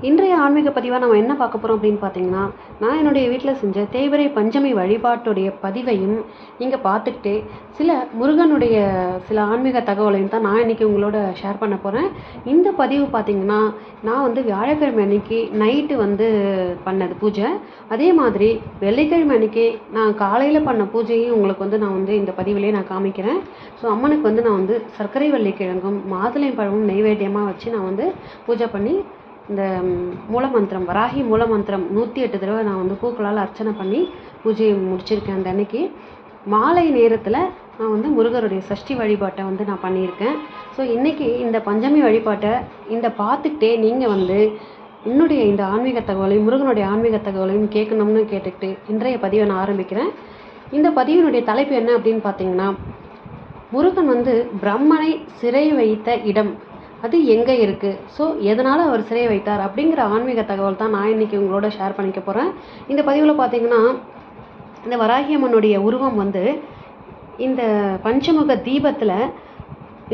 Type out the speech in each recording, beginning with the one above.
இன்றைய ஆன்மீக பதிவாக நம்ம என்ன பார்க்க போகிறோம் அப்படின்னு பார்த்தீங்கன்னா நான் என்னுடைய வீட்டில் செஞ்ச தேவரை பஞ்சமி வழிபாட்டுடைய பதிவையும் நீங்கள் பார்த்துக்கிட்டே சில முருகனுடைய சில ஆன்மீக தகவலையும் தான் நான் இன்றைக்கி உங்களோட ஷேர் பண்ண போகிறேன் இந்த பதிவு பார்த்திங்கன்னா நான் வந்து வியாழக்கிழமை அன்னைக்கு நைட்டு வந்து பண்ணது பூஜை. அதே மாதிரி வெள்ளிக்கிழமை அன்னைக்கு நான் காலையில் பண்ண பூஜையும் உங்களுக்கு வந்து நான் வந்து இந்த பதிவிலே நான் காமிக்கிறேன். ஸோ அம்மனுக்கு வந்து நான் வந்து சர்க்கரை வள்ளிக்கிழங்கும் மாதுளை பழமும் நெய்வேத்தியமாக வச்சு நான் வந்து பூஜை பண்ணி இந்த மூலமந்திரம் வராகி மூலமந்திரம் நூற்றி எட்டு தடவை நான் வந்து பூக்களால் அர்ச்சனை பண்ணி பூஜையை முடிச்சிருக்கேன் அந்த அன்னைக்கு. மாலை நேரத்தில் நான் வந்து முருகருடைய சஷ்டி வழிபாட்டை வந்து நான் பண்ணியிருக்கேன். ஸோ இன்றைக்கி இந்த பஞ்சமி வழிபாட்டை இந்த பார்த்துக்கிட்டே நீங்கள் வந்து என்னுடைய இந்த ஆன்மீக தகவலையும் முருகனுடைய ஆன்மீக தகவலையும் கேட்கணும்னு கேட்டுக்கிட்டு இன்றைய பதிவை நான் ஆரம்பிக்கிறேன். இந்த பதிவினுடைய தலைப்பு என்ன அப்படின்னு பார்த்தீங்கன்னா முருகன் வந்து பிரம்மனை சிறை வைத்த இடம். அது எங்கே இருக்குது ஸோ எதனால் அவர் சிறை வைத்தார்? அப்படிங்கிற ஆன்மீக தகவல் தான் நான் இன்றைக்கி உங்களோட ஷேர் பண்ணிக்க போகிறேன் இந்த பதிவில் பார்த்தீங்கன்னா இந்த வராகியம்மனுடைய உருவம் வந்து இந்த பஞ்சமுக தீபத்தில்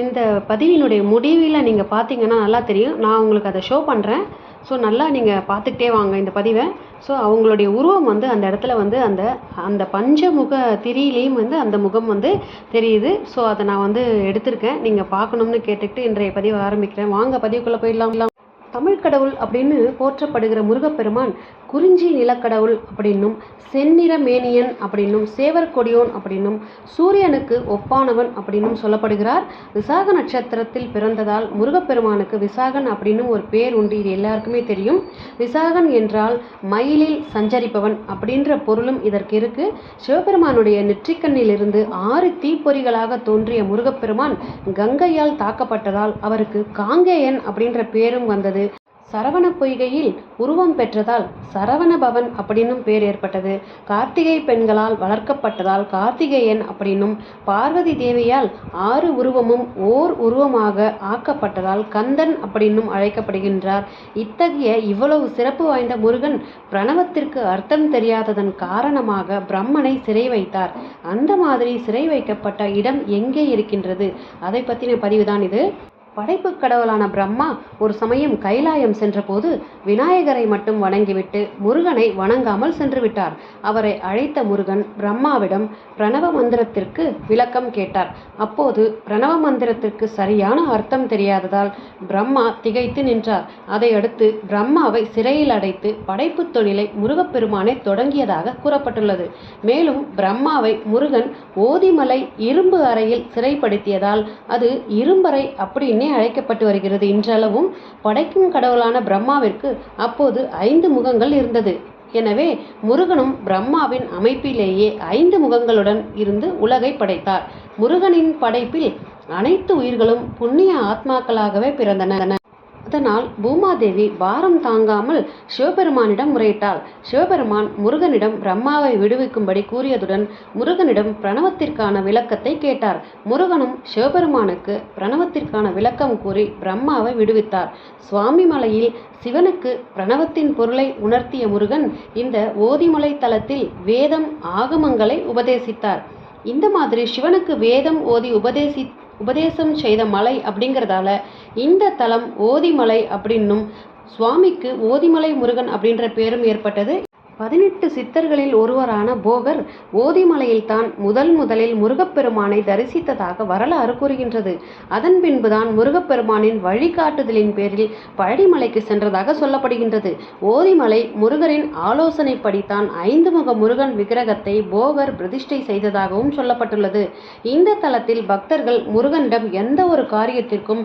இந்த பதிவினுடைய முடிவில் நீங்கள் பார்த்தீங்கன்னா நல்லா தெரியும். நான் உங்களுக்கு அதை ஷோ பண்ணுறேன் ஸோ நல்லா நீங்கள் பார்த்துக்கிட்டே வாங்க இந்த பதிவை. ஸோ அவங்களுடைய உருவம் வந்து அந்த இடத்துல வந்து அந்த அந்த பஞ்சமுக திரியிலையும் வந்து அந்த முகம் வந்து தெரியுது. ஸோ அதை நான் வந்து எடுத்திருக்கேன். நீங்கள் பார்க்கணும்னு கேட்டுக்கிட்டு இன்றைய பதிவை ஆரம்பிக்கிறேன். வாங்க பதிவுக்குள்ளே போயிடலாம். தமிழ் கடவுள் அப்படின்னு போற்றப்படுகிற முருகப்பெருமான் குறிஞ்சி நிலக்கடவுள் அப்படின்னும் செந்நிற மேனியன் அப்படின்னும் சேவர் கொடியோன் அப்படின்னும் சூரியனுக்கு ஒப்பானவன் அப்படின்னும் சொல்லப்படுகிறார். விசாக நட்சத்திரத்தில் பிறந்ததால் முருகப்பெருமானுக்கு விசாகன் அப்படின்னும் ஒரு பேர் உண்டு. இது எல்லாருக்குமே தெரியும். விசாகன் என்றால் மயிலில் சஞ்சரிப்பவன் அப்படின்ற பொருளும் இதற்கு இருக்கு. சிவபெருமானுடைய நெற்றிக்கண்ணிலிருந்து ஆறு தீப்பொறிகளாக தோன்றிய முருகப்பெருமான் கங்கையால் தாக்கப்பட்டதால் அவருக்கு காங்கேயன் அப்படின்ற பேரும் வந்தது. சரவண பொய்கையில் உருவம் பெற்றதால் சரவண பவன் அப்படின்னும் பேர் ஏற்பட்டது. கார்த்திகை பெண்களால் வளர்க்கப்பட்டதால் கார்த்திகேயன் அப்படின்னும் பார்வதி தேவியால் ஆறு உருவமும் ஓர் உருவமாக ஆக்கப்பட்டதால் கந்தன் அப்படின்னும் அழைக்கப்படுகின்றார். இத்தகைய இவ்வளவு சிறப்பு வாய்ந்த முருகன் பிரணவத்திற்கு அர்த்தம் தெரியாததன் காரணமாக பிரம்மனை சிறை வைத்தார். அந்த மாதிரி சிறை வைக்கப்பட்ட இடம் எங்கே இருக்கின்றது? அதை பற்றின பதிவுதான் இது. படைப்பு கடவுளான பிரம்மா ஒரு சமயம் கைலாயம் சென்றபோது விநாயகரை மட்டும் வணங்கிவிட்டு முருகனை வணங்காமல் சென்று விட்டார். அவரை அழைத்த முருகன் பிரம்மாவிடம் பிரணவ மந்திரத்திற்கு விளக்கம் கேட்டார். அப்போது பிரணவ மந்திரத்திற்கு சரியான அர்த்தம் தெரியாததால் பிரம்மா திகைத்து நின்றார். அதையடுத்து பிரம்மாவை சிறையில் அடைத்து படைப்பு தொழிலை முருகப்பெருமானை தொடங்கியதாக கூறப்பட்டுள்ளது. மேலும் பிரம்மாவை முருகன் ஓதிமலை இரும்பு அறையில் சிறைப்படுத்தியதால் அது இரும்பறை அப்படின்னு அப்படின்னே அழைக்கப்பட்டு வருகிறது. இன்றளவும் படைக்கும் கடவுளான பிரம்மாவிற்கு அப்போது ஐந்து முகங்கள் இருந்தது. எனவே முருகனும் பிரம்மாவின் அமைப்பிலேயே ஐந்து முகங்களுடன் இருந்து உலகை படைத்தார். முருகனின் படைப்பில் அனைத்து உயிர்களும் புண்ணிய ஆத்மாக்களாகவே பிறந்தன. அதனால் பூமாதேவி பாரம் தாங்காமல் சிவபெருமானிடம் முறையிட்டாள். சிவபெருமான் முருகனிடம் பிரம்மாவை விடுவிக்கும்படி கூறியதுடன் முருகனிடம் பிரணவத்திற்கான விளக்கத்தை கேட்டார். முருகனும் சிவபெருமானுக்கு பிரணவத்திற்கான விளக்கம் கூறி பிரம்மாவை விடுவித்தார். சுவாமி மலையில் சிவனுக்கு பிரணவத்தின் பொருளை உணர்த்திய முருகன் இந்த ஓதிமலை தலத்தில் வேதம் ஆகமங்களை உபதேசித்தார். இந்த மாதிரி சிவனுக்கு வேதம் ஓதி உபதேசி உபதேசம் செய்த மலை அப்படிங்கிறதால இந்த தலம் ஓதிமலை அப்படின்னும் சுவாமிக்கு ஓதிமலை முருகன் அப்படின்ற பேரும் ஏற்பட்டது. பதினெட்டு சித்தர்களில் ஒருவரான போகர் ஓதிமலையில் தான் முதல் முதலில் முருகப்பெருமானை தரிசித்ததாக வரலாறு கூறுகின்றது. அதன் பின்புதான் முருகப்பெருமானின் வழிகாட்டுதலின் பேரில் பழனிமலைக்கு சென்றதாக சொல்லப்படுகின்றது. ஓதிமலை முருகரின் ஆலோசனைப்படித்தான் ஐந்து முக முருகன் விக்கிரகத்தை போகர் பிரதிஷ்டை செய்ததாகவும் சொல்லப்பட்டுள்ளது. இந்த தளத்தில் பக்தர்கள் முருகனிடம் எந்த ஒரு காரியத்திற்கும்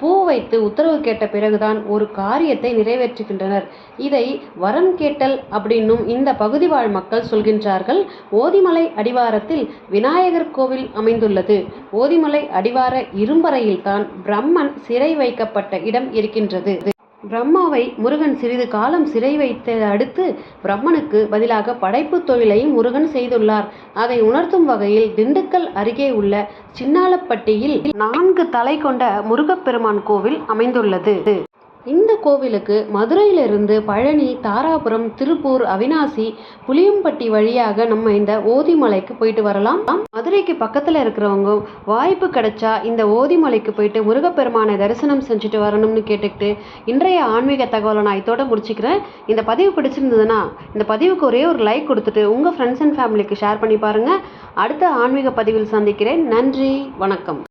பூ வைத்து உத்தரவு கேட்ட பிறகுதான் ஒரு காரியத்தை நிறைவேற்றுகின்றனர். இதை வரம் கேட்டல் அப்படின்னும் இந்த பகுதி வாழ் மக்கள் சொல்கின்றார்கள். ஓதிமலை அடிவாரத்தில் விநாயகர் கோவில் அமைந்துள்ளது. ஓதிமலை அடிவார இரும்பறையில்தான் பிரம்மன் சிறை வைக்கப்பட்ட இடம் இருக்கின்றது. பிரம்மாவை முருகன் சிறிது காலம் சிறை வைத்த அடுத்து பிரம்மனுக்கு பதிலாக படைப்பு தொழிலையும் முருகன் செய்துள்ளார். அதை உணர்த்தும் வகையில் திண்டுக்கல் அருகே உள்ள சின்னாலப்பட்டியில் நான்கு தலை கொண்ட முருகப்பெருமான் கோவில் அமைந்துள்ளது. இந்த கோவிலுக்கு மதுரையிலிருந்து பழனி தாராபுரம் திருப்பூர் அவினாசி புளியம்பட்டி வழியாக நம்ம இந்த ஓதிமலைக்கு போயிட்டு வரலாம். மதுரைக்கு பக்கத்தில் இருக்கிறவங்க வாய்ப்பு கிடைச்சா இந்த ஓதிமலைக்கு போயிட்டு முருகப்பெருமானை தரிசனம் செஞ்சுட்டு வரணும்னு கேட்டுக்கிட்டு இன்றைய ஆன்மீக தகவலை நான் இதோட முடிச்சுக்கிறேன். இந்த பதிவு பிடிச்சிருந்ததுன்னா இந்த பதிவுக்கு ஒரே ஒரு லைக் கொடுத்துட்டு உங்கள் ஃப்ரெண்ட்ஸ் அண்ட் ஃபேமிலிக்கு ஷேர் பண்ணி பாருங்கள் அடுத்த ஆன்மீக பதிவில் சந்திக்கிறேன். நன்றி வணக்கம்.